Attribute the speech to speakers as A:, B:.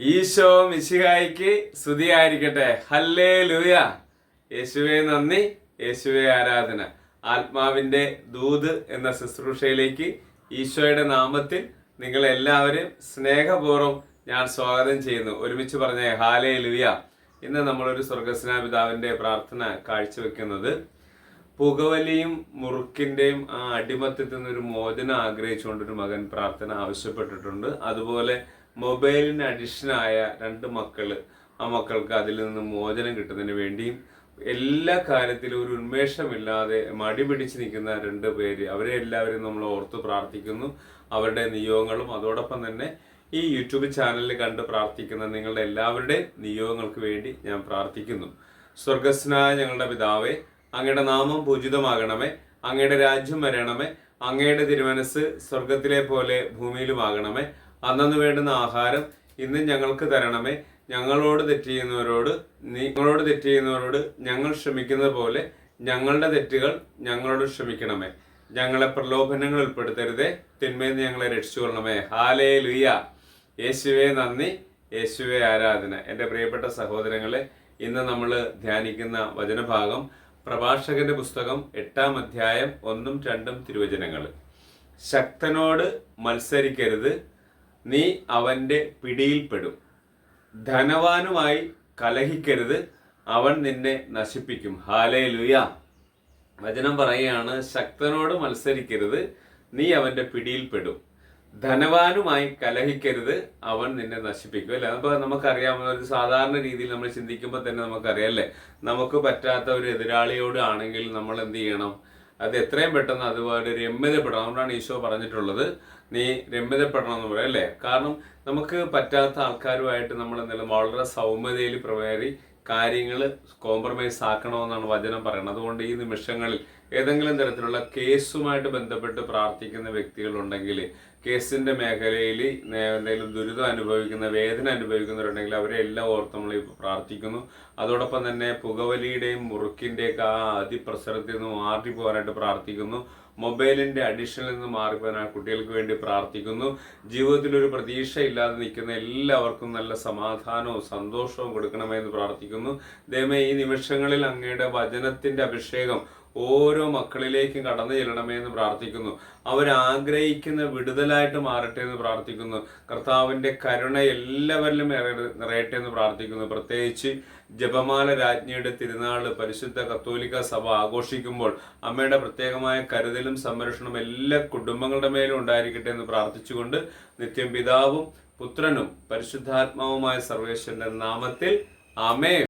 A: ഈശോ മിശിഹായിക്ക് സ്തുതിയായിരിക്കട്ടെ. ഹല്ലേ ലൂയ യേശുവെ നന്ദി. യേശുവെ ആരാധന. ആത്മാവിന്റെ ദൂത് എന്ന ശുശ്രൂഷയിലേക്ക് ഈശോയുടെ നാമത്തിൽ നിങ്ങളെല്ലാവരും സ്നേഹപൂർവം ഞാൻ സ്വാഗതം ചെയ്യുന്നു. ഒരുമിച്ച് പറഞ്ഞ ഹാലേ ലുയ ഇന്ന് നമ്മളൊരു സ്വർഗസ്നാപിതാവിന്റെ പ്രാർത്ഥന കാഴ്ചവെക്കുന്നത് പുകവലിയും മുറുക്കിന്റെയും ആ അടിമത്തത്തിൽ നിന്നൊരു മോചനം ആഗ്രഹിച്ചുകൊണ്ടൊരു മകൻ പ്രാർത്ഥന ആവശ്യപ്പെട്ടിട്ടുണ്ട്. അതുപോലെ മൊബൈലിന് അഡിക്ഷനായ രണ്ട് മക്കൾ ആ മക്കൾക്ക് അതിൽ നിന്ന് മോചനം കിട്ടുന്നതിന് വേണ്ടിയും എല്ലാ കാര്യത്തിലും ഒരു ഉന്മേഷമില്ലാതെ മടി പിടിച്ച് നിൽക്കുന്ന രണ്ട് പേര്. അവരെ എല്ലാവരും നമ്മൾ ഓർത്ത് പ്രാർത്ഥിക്കുന്നു. അവരുടെ നിയോഗങ്ങളും അതോടൊപ്പം തന്നെ ഈ യൂട്യൂബ് ചാനലിൽ കണ്ട് പ്രാർത്ഥിക്കുന്ന നിങ്ങളുടെ എല്ലാവരുടെയും നിയോഗങ്ങൾക്ക് വേണ്ടി ഞാൻ പ്രാർത്ഥിക്കുന്നു. സ്വർഗസ്നായ ഞങ്ങളുടെ പിതാവേ അങ്ങയുടെ നാമം പൂജിതമാകണമേ. അങ്ങയുടെ രാജ്യം വരണമേ. അങ്ങയുടെ തിരുമനസ് സ്വർഗത്തിലെ പോലെ ഭൂമിയിലുമാകണമേ. അന്നു വേണ്ടുന്ന ആഹാരം ഇന്ന് ഞങ്ങൾക്ക് തരണമേ. ഞങ്ങളോട് തെറ്റ് ചെയ്യുന്നവരോട് നിങ്ങളോട് തെറ്റ് ചെയ്യുന്നവരോട് ഞങ്ങൾ ക്ഷമിക്കുന്നത് പോലെ ഞങ്ങളുടെ തെറ്റുകൾ ഞങ്ങളോട് ക്ഷമിക്കണമേ. ഞങ്ങളെ പ്രലോഭനങ്ങൾ ഉൾപ്പെടുത്തരുതേ. തിന്മയിൽ നിന്ന് ഞങ്ങളെ രക്ഷിച്ചുകൊള്ളണമേ ഹാലേ ലുയ യേശുവെ നന്ദി. യേശുവെ ആരാധന. എന്റെ പ്രിയപ്പെട്ട സഹോദരങ്ങളെ ഇന്ന് നമ്മൾ ധ്യാനിക്കുന്ന വചനഭാഗം പ്രഭാഷകന്റെ പുസ്തകം എട്ടാം അധ്യായം ഒന്നും രണ്ടും തിരുവചനങ്ങൾ. ശക്തനോട് മത്സരിക്കരുത്. നീ അവന്റെ പിടിയിൽപ്പെടും. ധനവാനുമായി കലഹിക്കരുത്. അവൻ നിന്നെ നശിപ്പിക്കും. ഹാലേ ലുയ വചനം പറയുകയാണ് ശക്തനോട് മത്സരിക്കരുത്. നീ അവന്റെ പിടിയിൽപ്പെടും. ധനവാനുമായി കലഹിക്കരുത്. അവൻ നിന്നെ നശിപ്പിക്കും. അല്ലെ? അപ്പൊ നമുക്കറിയാവുന്ന ഒരു സാധാരണ രീതിയിൽ നമ്മൾ ചിന്തിക്കുമ്പോൾ തന്നെ നമുക്കറിയാം അല്ലേ? നമുക്ക് പറ്റാത്ത ഒരു എതിരാളിയോട് ആണെങ്കിൽ നമ്മൾ എന്ത് ചെയ്യണം? അത് എത്രയും പെട്ടെന്ന് അതുപോലെ രമ്യതപ്പെടണം. അതുകൊണ്ടാണ് ഈശോ പറഞ്ഞിട്ടുള്ളത്. നീ രമ്യതപ്പെടണം എന്ന് പറയാം അല്ലേ? കാരണം നമുക്ക് പറ്റാത്ത ആൾക്കാരുമായിട്ട് നമ്മൾ എന്തെങ്കിലും വളരെ സൗമ്യതയിൽ പ്രവേറി കാര്യങ്ങൾ കോംപ്രമൈസ് ആക്കണമെന്നാണ് വചനം പറയുന്നത്. അതുകൊണ്ട് ഈ നിമിഷങ്ങളിൽ ഏതെങ്കിലും തരത്തിലുള്ള കേസുമായിട്ട് ബന്ധപ്പെട്ട് പ്രാർത്ഥിക്കുന്ന വ്യക്തികളുണ്ടെങ്കിൽ കേസിന്റെ മേഖലയിൽ എന്തെങ്കിലും ദുരിതം അനുഭവിക്കുന്ന വേദന അനുഭവിക്കുന്നവരുണ്ടെങ്കിൽ അവരെ എല്ലാം ഓർത്ത് നമ്മൾ പ്രാർത്ഥിക്കുന്നു. അതോടൊപ്പം തന്നെ പുകവലിയുടെയും മുറുക്കിന്റെയൊക്കെ ആ അതിപ്രസരത്തിൽ നിന്ന് മാറി പോകാനായിട്ട് പ്രാർത്ഥിക്കുന്നു. മൊബൈലിന്റെ അഡിഷനിൽ നിന്ന് മാറിപ്പോകാൻ കുട്ടികൾക്ക് വേണ്ടി പ്രാർത്ഥിക്കുന്നു. ജീവിതത്തിൽ ഒരു പ്രതീക്ഷ ഇല്ലാതെ നിൽക്കുന്ന എല്ലാവർക്കും നല്ല സമാധാനവും സന്തോഷവും കൊടുക്കണമെന്ന് പ്രാർത്ഥിക്കുന്നു. ദൈവമേ ഈ നിമിഷങ്ങളിൽ അങ്ങയുടെ വചനത്തിന്റെ അഭിഷേകം ഓരോ മക്കളിലേക്കും കടന്നു ചെല്ലണമേ എന്ന് പ്രാർത്ഥിക്കുന്നു. അവരാഗ്രഹിക്കുന്ന വിടുതലായിട്ട് മാറട്ടെ എന്ന് പ്രാർത്ഥിക്കുന്നു. കർത്താവിന്റെ കരുണ എല്ലാവരിലും നിറയട്ടെ എന്ന് പ്രാർത്ഥിക്കുന്നു. പ്രത്യേകിച്ച് ജപമാല രാജ്ഞിയുടെ തിരുനാൾ പരിശുദ്ധ കത്തോലിക്ക സഭ ആഘോഷിക്കുമ്പോൾ അമ്മയുടെ പ്രത്യേകമായ കരുതലും സംരക്ഷണവും എല്ലാ കുടുംബങ്ങളുടെ മേലും ഉണ്ടായിരിക്കട്ടെ എന്ന് പ്രാർത്ഥിച്ചുകൊണ്ട് നിത്യം പിതാവും പുത്രനും പരിശുദ്ധാത്മാവുമായ സർവേശ്വരന്റെ നാമത്തിൽ ആമേ